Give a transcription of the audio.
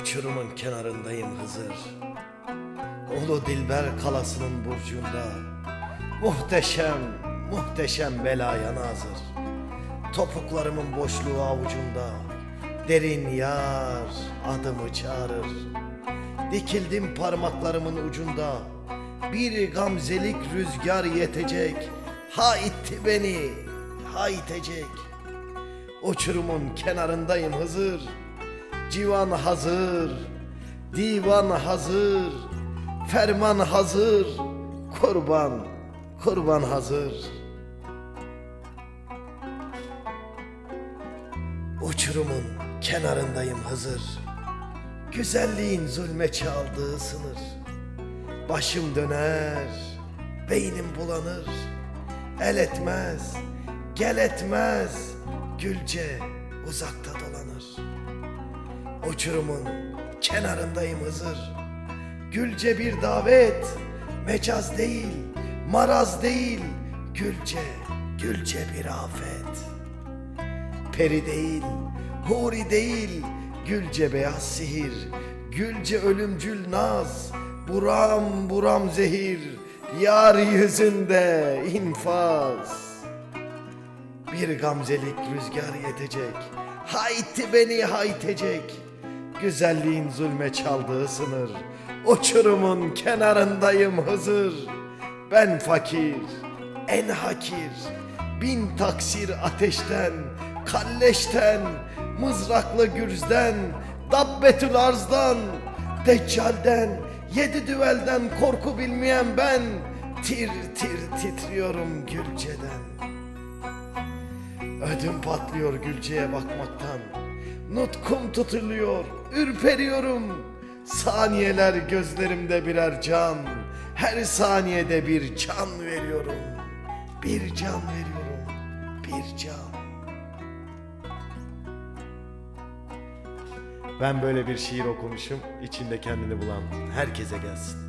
Uçurumun kenarındayım Hızır. Ulu Dilber kalasının burcunda. Muhteşem, muhteşem belaya nazır. Topuklarımın boşluğu avucunda. Derin yar adımı çağırır. Dikildim parmaklarımın ucunda. Bir gamzelik rüzgar yetecek. Ha itti beni, ha itecek. Uçurumun kenarındayım Hızır. Civan hazır, divan hazır, ferman hazır, kurban, kurban hazır. Uçurumun kenarındayım Hızır. Güzelliğin zulme çaldığı sınır. Başım döner, beynim bulanır. El etmez, gel etmez, gülce uzakta dolanır. Uçurumun kenarındayım Hızır. Gülce bir davet, mecaz değil, maraz değil, gülce, gülce bir afet. Peri değil, huri değil, gülce beyaz sihir, gülce ölümcül naz, buram buram zehir, yar yüzünde infaz. Bir gamzelik rüzgar yetecek, hayti beni haytecek. Güzelliğin zulme çaldığı sınır, uçurumun kenarındayım Hızır. Ben fakir, en hakir, bin taksir ateşten, kalleşten, mızraklı gürzden, dabbetül arzdan, deccalden, yedi düvelden korku bilmeyen ben, tir tir titriyorum gülceden. Ödüm patlıyor Gülce'ye bakmaktan. Nutkum tutuluyor, ürperiyorum. Saniyeler gözlerimde birer can. Her saniyede bir can veriyorum. Bir can veriyorum. Bir can. Ben böyle bir şiir okumuşum. içinde kendini bulan herkese gelsin.